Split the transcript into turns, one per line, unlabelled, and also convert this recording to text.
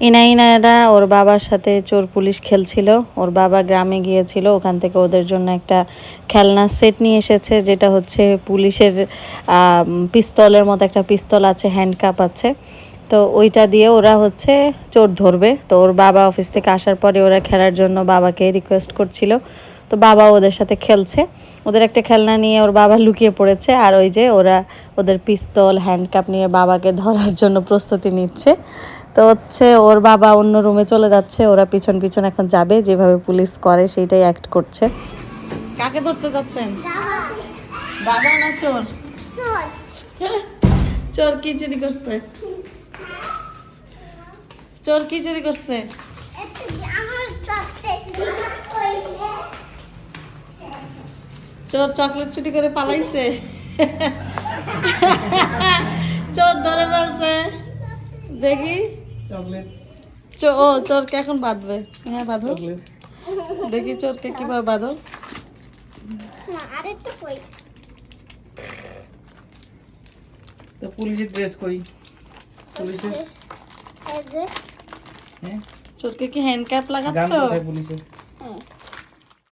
ইনাইনারা ওর বাবার সাথে চোর পুলিশ খেলছিল। ওর বাবা গ্রামে গিয়েছিল, ওখান থেকে ওদের জন্য একটা খেলনা সেট নিয়ে এসেছে, যেটা হচ্ছে পুলিশের পিস্তলের মতো একটা পিস্তল আছে হ্যান্ডকাপ আছে। তো ওইটা দিয়ে ওরা হচ্ছে চোর ধরবে। তো ওর বাবা অফিস থেকে আসার পরে ওরা খেলার জন্য বাবাকে রিকোয়েস্ট করছিল। তো বাবা ওদের সাথে খেলছে। ওদের একটা খেলনা নিয়ে ওর বাবা লুকিয়ে পড়েছে, আর ওই যে ওরা ওদের পিস্তল হ্যান্ডকাপ নিয়ে বাবাকে ধরার জন্য প্রস্তুতি নিচ্ছে। তো হচ্ছে ওর বাবা অন্য রুমে চলে যাচ্ছে, ওরা পিছন পিছন এখন যাবে, যেভাবে পুলিশ করে সেইটাই অ্যাক্ট করছে। কাকে ধরতে যাচ্ছেন? বাবা না চোর? চোর কি চুরি করছে। চোর কি চুরি করছে। চোর চকলেট চুরি করে পালাইছে। চোর ধরে ফেলছে। দেখি।
চকলেট।
চো ও চোরকে এখন বাঁধবে। হ্যাঁ বাঁধো। দেখি চোরকে কীভাবে বাঁধো।
তো পুলিশের ড্রেস কই পুলিশের হ্যাঁ।
চোরকে কি হ্যান্ড
ক্যাপ
লাগাচ্ছ
পুলিশের